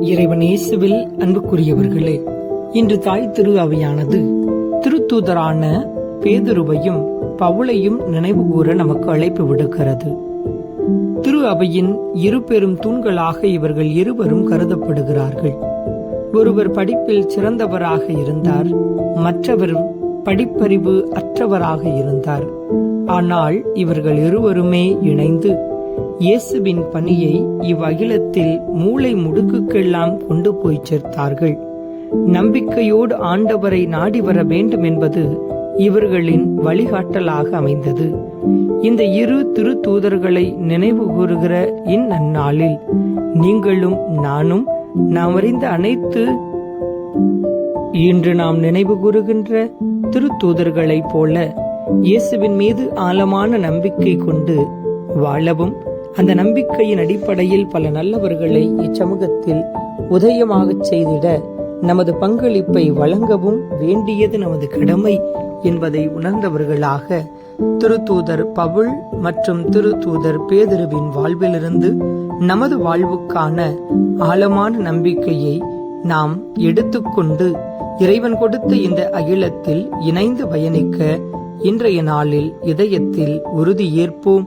இறைவன் இயேசுவில் அன்புக்குரியவர்களே இன்று தாய் திரு அவையானது திருத்தூதரான பேதுருவையும் பவுளையும் நினைவு கூற நமக்கு அழைப்பு விடுக்கிறது. திரு அவையின் இரு பெரும் தூண்களாக இவர்கள் இருவரும் கருதப்படுகிறார்கள். ஒருவர் படிப்பில் சிறந்தவராக இருந்தார் மற்றவர் படிப்பறிவு அற்றவராக இருந்தார். ஆனால் இவர்கள் இருவருமே இணைந்து இயேசுவின் பணியை இவ்வகிலத்தில் மூளை முடுக்குக்கெல்லாம் கொண்டு போய் சேர்த்தார்கள். நம்பிக்கையோடு ஆண்டவரை நாடி வர வேண்டும் என்பது இவர்களின் வழிகாட்டலாக அமைந்தது. இந்த இரு திரு தூதர்களை நினைவு கூறுகிற இந்நன்னாளில் நீங்களும் நானும் நாம் அறிந்த அனைத்து இன்று நாம் நினைவு கூறுகின்ற திருத்தூதர்களைப் போல இயேசுவின் மீது ஆழமான நம்பிக்கை கொண்டு வாழவும் அந்த நம்பிக்கையின் அடிப்படையில் பல நல்லவர்களை இச்சமூகத்தில் உதயமாகச் செய்திட நமது பங்களிப்பை வழங்கவும் வேண்டியது நமது கடமை என்பதை உணர்ந்தவர்களாக திருத்தூதர் பவுல் மற்றும் திருத்தூதர் பேதருவின் வாழ்விலிருந்து நமது வாழ்வுக்கான ஆழமான நம்பிக்கையை நாம் எடுத்துக்கொண்டு இறைவன் கொடுத்த இந்த அகிலத்தில் இணைந்து பயணிக்க இன்றைய நாளில் இதயத்தில் உறுதி ஏற்போம்